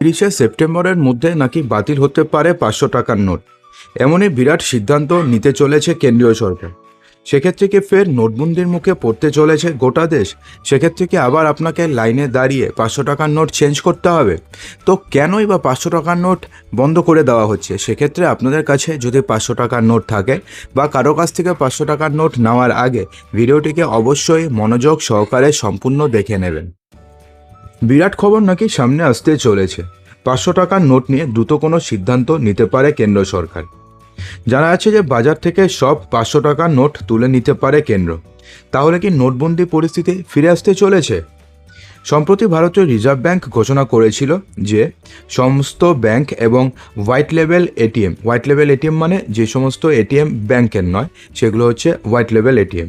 তিরিশে সেপ্টেম্বরের মধ্যে নাকি বাতিল হতে পারে পাঁচশো টাকার নোট। এমনই বিরাট সিদ্ধান্ত নিতে চলেছে কেন্দ্রীয় সরকার। সেক্ষেত্রে কি ফের নোটবন্দির মুখে পড়তে চলেছে গোটা দেশ? সেক্ষেত্রে কি আবার আপনাকে লাইনে দাঁড়িয়ে পাঁচশো টাকার নোট চেঞ্জ করতে হবে? তো কেনই বা পাঁচশো টাকার নোট বন্ধ করে দেওয়া হচ্ছে? সেক্ষেত্রে আপনাদের কাছে যদি পাঁচশো টাকার নোট থাকে বা কারও কাছ থেকে পাঁচশো টাকার নোট নেওয়ার আগে ভিডিওটিকে অবশ্যই মনোযোগ সহকারে সম্পূর্ণ দেখে নেবেন। বিরাট খবর নাকি সামনে আসতে চলেছে। পাঁচশো টাকার নোট নিয়ে দ্রুত কোনো সিদ্ধান্ত নিতে পারে কেন্দ্র সরকার। জানা আছে যে বাজার থেকে সব পাঁচশো টাকার নোট তুলে নিতে পারে কেন্দ্র। তাহলে কি নোটবন্দি পরিস্থিতি ফিরে আসতে চলেছে? সম্প্রতি ভারতীয় রিজার্ভ ব্যাংক ঘোষণা করেছিল যে সমস্ত ব্যাংক এবং white level ATM, white level ATM মানে যে সমস্ত এটিএম ব্যাংকের নয়, সেগুলো হচ্ছে হোয়াইট লেভেল এটিএম।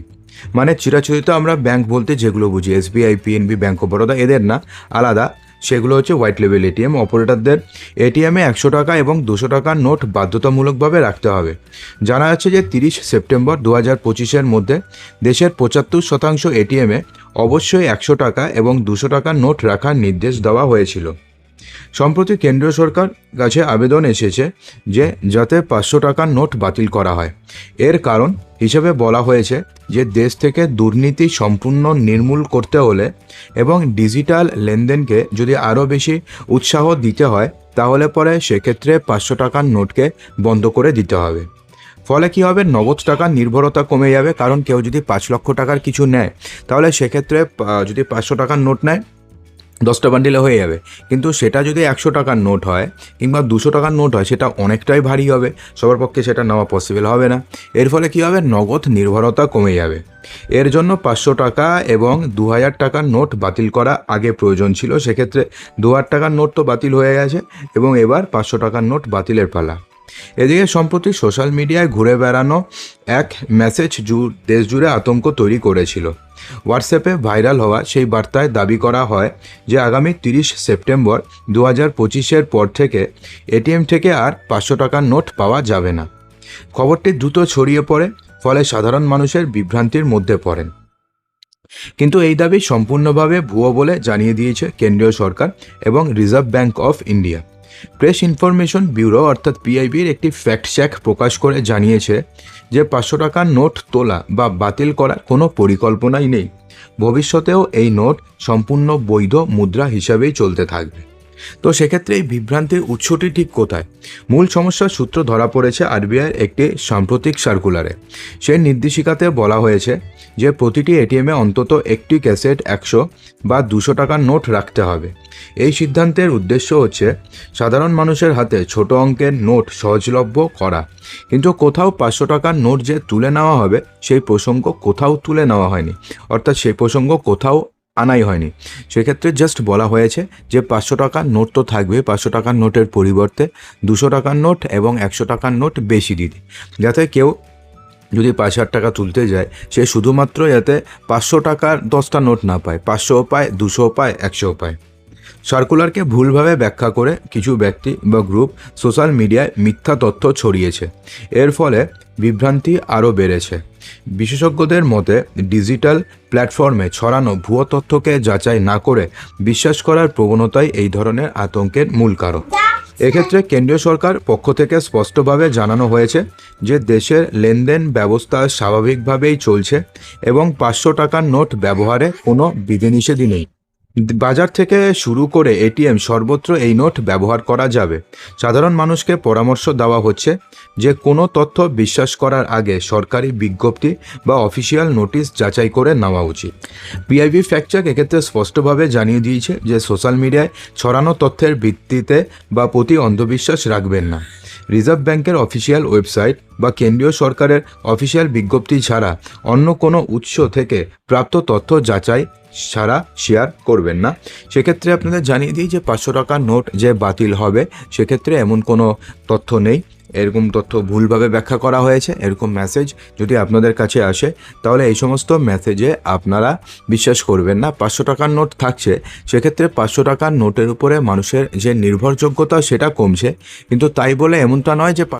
মানে চিরাচরিত আমরা ব্যাংক বলতে যেগুলো বুঝি SBI PNB bank of Baroda এদের না, আলাদা। সেগুলো হচ্ছে হোয়াইট লেভেল এটিএম অপারেটরদের এটিএমে একশো টাকা এবং দুশো টাকার নোট বাধ্যতামূলকভাবে রাখতে হবে। জানা যাচ্ছে যে তিরিশ সেপ্টেম্বর দু হাজার পঁচিশের মধ্যে দেশের পঁচাত্তর শতাংশ এটিএমে অবশ্যই একশো টাকা এবং দুশো টাকার নোট রাখার নির্দেশ দেওয়া হয়েছিল। সম্প্রতি কেন্দ্রীয় সরকার কাছে আবেদন এসেছে যে যাতে পাঁচশো টাকার নোট বাতিল করা হয়। এর কারণ হিসেবে বলা হয়েছে যে দেশ থেকে দুর্নীতি সম্পূর্ণ নির্মূল করতে হলে এবং ডিজিটাল লেনদেনকে যদি আরও বেশি উৎসাহ দিতে হয়, তাহলে পরে সেক্ষেত্রে পাঁচশো টাকার নোটকে বন্ধ করে দিতে হবে। ফলে কী হবে? নগদ টাকার নির্ভরতা কমে যাবে, কারণ কেউ যদি পাঁচ লক্ষ টাকার কিছু নেয়, তাহলে সেক্ষেত্রে যদি পাঁচশো টাকার নোট নেয় দশটা বান্ডিলে হয়ে যাবে। কিন্তু সেটা যদি একশো টাকার নোট হয় কিংবা দুশো টাকার নোট হয়, সেটা অনেকটাই ভারী হবে। সবার পক্ষে সেটা নেওয়া পসিবল হবে না। এর ফলে কী হবে? নগদ নির্ভরতা কমে যাবে। এর জন্য পাঁচশো টাকা এবং দু হাজার টাকার নোট বাতিল করা আগে প্রয়োজন ছিল। সেক্ষেত্রে দু হাজার টাকার নোট তো বাতিল হয়ে গেছে এবং এবার পাঁচশো টাকার নোট বাতিলের পালা। এদিকে সম্প্রতি সোশ্যাল মিডিয়ায় ঘুরে বেড়ানো এক মেসেজ দেশ জুড়ে আতঙ্ক তৈরি করেছিল। হোয়াটসঅ্যাপে ভাইরাল হওয়া সেই বার্তায় দাবি করা হয় যে আগামী তিরিশ সেপ্টেম্বর দু হাজার পঁচিশের পর থেকে এটিএম থেকে আর পাঁচশো টাকার নোট পাওয়া যাবে না। খবরটি দ্রুত ছড়িয়ে পড়ে, ফলে সাধারণ মানুষের বিভ্রান্তির মধ্যে পড়েন। কিন্তু এই দাবি সম্পূর্ণভাবে ভুয়ো বলে জানিয়ে দিয়েছে কেন্দ্রীয় সরকার এবং reserve bank of India press information bureau, অর্থাৎ পিআইবির একটি ফ্যাক্ট চেক প্রকাশ করে জানিয়েছে যে পাঁচশো টাকার নোট তোলা বা বাতিল করার কোনো পরিকল্পনাই নেই। ভবিষ্যতেও এই নোট সম্পূর্ণ বৈধ মুদ্রা হিসাবেই চলতে থাকবে। তো সেক্ষেত্রে এই বিভ্রান্তির উৎসটি ঠিক কোথায়? মূল সমস্যার সূত্র ধরা পড়েছে আরবিআইয়ের একটি সাম্প্রতিক সার্কুলারে। সেই নির্দেশিকাতে বলা হয়েছে যে প্রতিটি এটিএমে অন্তত একটি ক্যাসেট একশো বা দুশো টাকার নোট রাখতে হবে। এই সিদ্ধান্তের উদ্দেশ্য হচ্ছে সাধারণ মানুষের হাতে ছোট অঙ্কের নোট সহজলভ্য করা। কিন্তু কোথাও পাঁচশো টাকার নোট যে তুলে নেওয়া হবে, সেই প্রসঙ্গ কোথাও তুলে নেওয়া হয়নি। অর্থাৎ সেই প্রসঙ্গ কোথাও আনাই হয়নি। সেক্ষেত্রে জাস্ট বলা হয়েছে যে পাঁচশো টাকার নোট তো থাকবে, পাঁচশো টাকার নোটের পরিবর্তে দুশো টাকার নোট এবং একশো টাকার নোট বেশি দিতে। যাতে কেউ যদি পাঁচ হাজার টাকা তুলতে যায়, সে শুধুমাত্র যাতে পাঁচশো টাকার দশটা নোট না পায় পাঁচশোও পায়, দুশো পায়, একশো পায়। সার্কুলারকে ভুলভাবে ব্যাখ্যা করে কিছু ব্যক্তি বা গ্রুপ সোশ্যাল মিডিয়ায় মিথ্যা তথ্য ছড়িয়েছে। এর ফলে বিভ্রান্তি আরও বেড়েছে। বিশেষজ্ঞদের মতে, ডিজিটাল প্ল্যাটফর্মে ছড়ানো ভুয়ো তথ্যকে যাচাই না করে বিশ্বাস করার প্রবণতাই এই ধরনের আতঙ্কের মূল কারণ। এক্ষেত্রে কেন্দ্রীয় সরকার পক্ষ থেকে স্পষ্টভাবে জানানো হয়েছে যে দেশের লেনদেন ব্যবস্থা স্বাভাবিকভাবেই চলছে এবং পাঁচশো টাকার নোট ব্যবহারে কোনো বিধিনিষেধই নেই। বাজার থেকে শুরু করে এটিএম সর্বত্র এই নোট ব্যবহার করা যাবে। সাধারণ মানুষকে পরামর্শ দেওয়া হচ্ছে যে কোনো তথ্য বিশ্বাস করার আগে সরকারি বিজ্ঞপ্তি বা অফিসিয়াল নোটিশ যাচাই করে নেওয়া উচিত। পিআইবি ফ্যাক্টচেক এক্ষেত্রে স্পষ্টভাবে জানিয়ে দিয়েছে যে সোশ্যাল মিডিয়ায় ছড়ানো তথ্যের ভিত্তিতে বা প্রতি অন্ধবিশ্বাস রাখবেন না। রিজার্ভ ব্যাংকের অফিসিয়াল ওয়েবসাইট বা কেন্দ্রীয় সরকারের অফিসিয়াল বিজ্ঞপ্তি ছাড়া অন্য কোনো উৎস থেকে প্রাপ্ত তথ্য যাচাই ছাড়া শেয়ার করবেন না। সেক্ষেত্রে আপনাদের জানিয়ে দিই যে পাঁচশো টাকার নোট যে বাতিল হবে, সেক্ষেত্রে এমন কোনো তথ্য নেই। এরকম তথ্য ভুলভাবে ব্যাখ্যা করা হয়েছে, এরকম মেসেজ যদি আপনাদের কাছে আসে, তাহলে এই সমস্ত মেসেজে আপনারা বিশ্বাস করবেন না। পাঁচশো টাকার নোট থাকছে, সেক্ষেত্রে পাঁচশো টাকার নোটের উপরে মানুষের যে নির্ভরযোগ্যতা, সেটা কমছে। কিন্তু তাই বলে এমনটা নয় যে